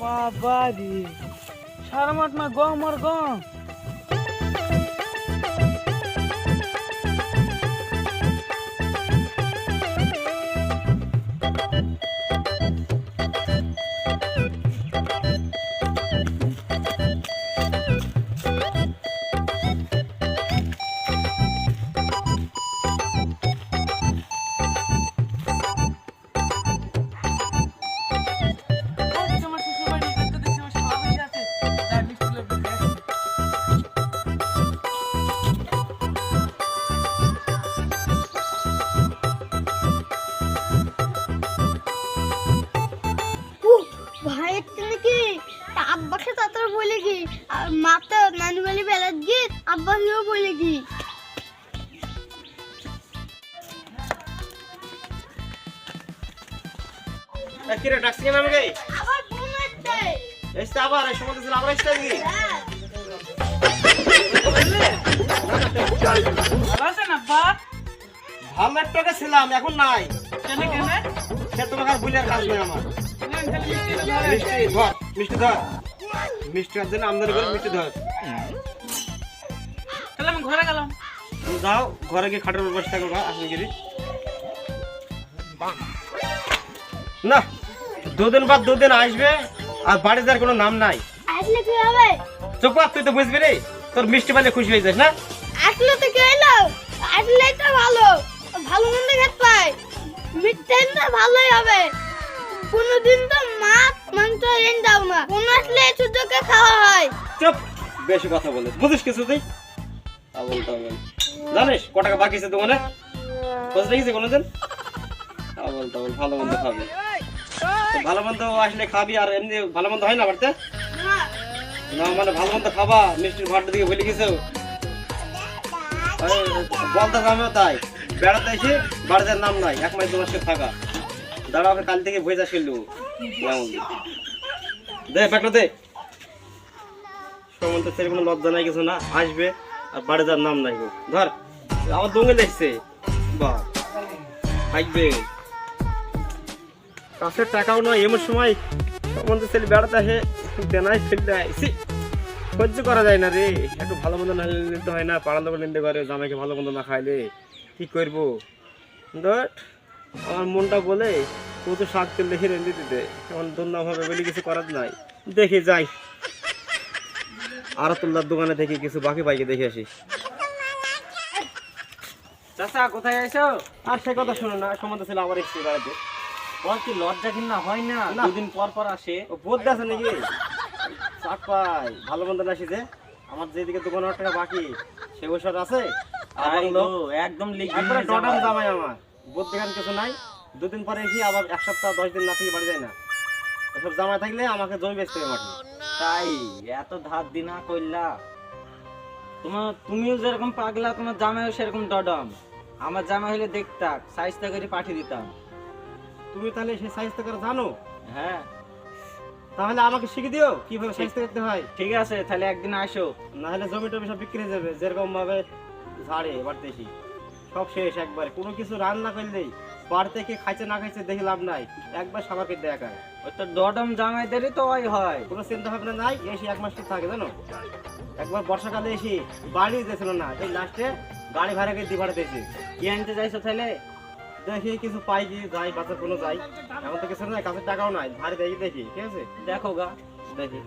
বাবা রে সারা মাঠ না গম আর গম। মাতা নানু বলে বেলাত গিয়ে বলে কি কিরে ডাকছি কেন আমাকে? আবার ফোন আসছে। এসতে আবার এই সময় দিছিল আবার এসতে নাকি? হ্যাঁ আছেন আব্বা? ভালো একটা ছিলাম এখন নাই। কেন কেন? সে তোমাকে আর বুঝলে কাজ আমার। মিষ্টি ধর মিষ্টি ধর। মিষ্টি আর জন্য আমদানি করে মিষ্টি ধর তাহলে আমি ঘরে গেলাম। তুমি যাও ঘরে গিয়ে খাটের উপর বসে থাকো গা আসুন গিরি না দুদিন বাদ দুদিন আসবে আর বাড়ি যাওয়ার কোনো নাম নাই। আসলে কি হবে? চুপ কর, তুই তো বুঝবি রে তোর মিষ্টি পাইলে খুশি হয়ে যাস না? আসলে তো কি হলো দাও না। কোন আসলে সুযোগে খাওয়া হয়। চুপ বেশি কথা বলে বুঝিস কিছু তুই? আবল তাবল। জানিস ক টাকা বাকি আছে দোকানে? খোঁজ রেখেছি কোনোদিন? আবল তাবল ভালো মন্দ খাবি। ভালো মন্দ আসলে খাবি আর এমনি ভালো মন্দ হয় না বাড়িতে? না। না মানে ভালো মন্দ খাবা মিষ্টির ঘরটা দিকে ভুলে গেছো? বলতে আমিও তাই। বেড়াতে এসে বাড়িতে নাম নাই এক মাস দু মাসে থাকা। দাঁড়া ওকে কাল থেকে ভেজা ছিল দে প্যাকটা দে। কোনো লজ্জা নাই, কিছু না। আসবে, আর বাড়ি যাওয়ার নাম নাই গো। ধর, আমার দঙ্গে দেখছে বাহ, থাকবে। টাকাও নয় এমন সময় সমন্ত ছেলে বেড়াতে আসে দেনায় ফেলতে আইসি সহ্য করা যায় না রে। একটু ভালো মন্দ না নিতে হয় না। পাড়ার লোক নিতে করে, জামাইকে ভালো মন্দ না খাইলে। কি করব? ধর আমার মনটা বলে ও তো শাক তেল দেখে রেঁধে দিতে। এখন ধন্যভাবে বলে কিছু করার নাই। দেখে যাই। আরতুল্লার দোকানে থেকে কিছু বাকি বাইকে দেখে আসি। চাচা কোথায় আইছো? আর সে কথা শুনে না সম্বন্ধ ছিল আবার এসছি বাড়িতে। ওর কি লজ্জা ঘিন্না হয় না। দুদিন পর পর আসে। ও বোধ আছে নাকি? চাট পাই ভালো মন্দ আসি যে আমার যেদিকে দোকান টাকা বাকি সে বছর আছে? একদম লিখে। আমার। বোধ দেখান কিছু নাই। দুদিন পরে এসে আবার এক সপ্তাহ দশ দিন না থেকে বাড়ি যায় না? এসব জামাই থাকলে আমাকে জমি বেচতে হবে মাঠে। তাই এত ধার দিনা কইলা। তোমার তুমিও যেরকম পাগলা তোমার জামাইও সেরকম ডডম। আমার জামাই হলে দেখতাম সাইজটা করে পাঠিয়ে দিতাম। তুমি তাহলে সেই সাইজ করে জানো? হ্যাঁ। তাহলে আমাকে শিখে দিও কীভাবে সাইজ করতে হয়। ঠিক আছে তাহলে একদিন আসো। না হলে জমি টমি সব বিক্রি হয়ে যাবে যেরকম ভাবে ঝাড়ে বাড়তে এসি সব শেষ একবার। কোনো কিছু রান্না করলেই বাড়িতে কে খাইছে না খাইছে দেখে লাভ নাই। একবার সবাইকে দেখায় ওই তো ডডম জামাইদেরই তো ওই হয়। কোনো চিন্তা ভাবনা নাই এসে এক মাস থাকে জানো? একবার বর্ষাকালে এসে বাড়ি দিয়েছিল না সেই লাস্টে গাড়ি ভাড়া করে দি ভাড়া দিয়েছি। কি আনতে যাইছো তাহলে? দেখি কিছু পাই কি যাই বাচ্চা কোনো যাই এমন তো কিছু নাই কাছে টাকাও নাই ভারী দেখি দেখি ঠিক আছে? দেখো গা। দেখি।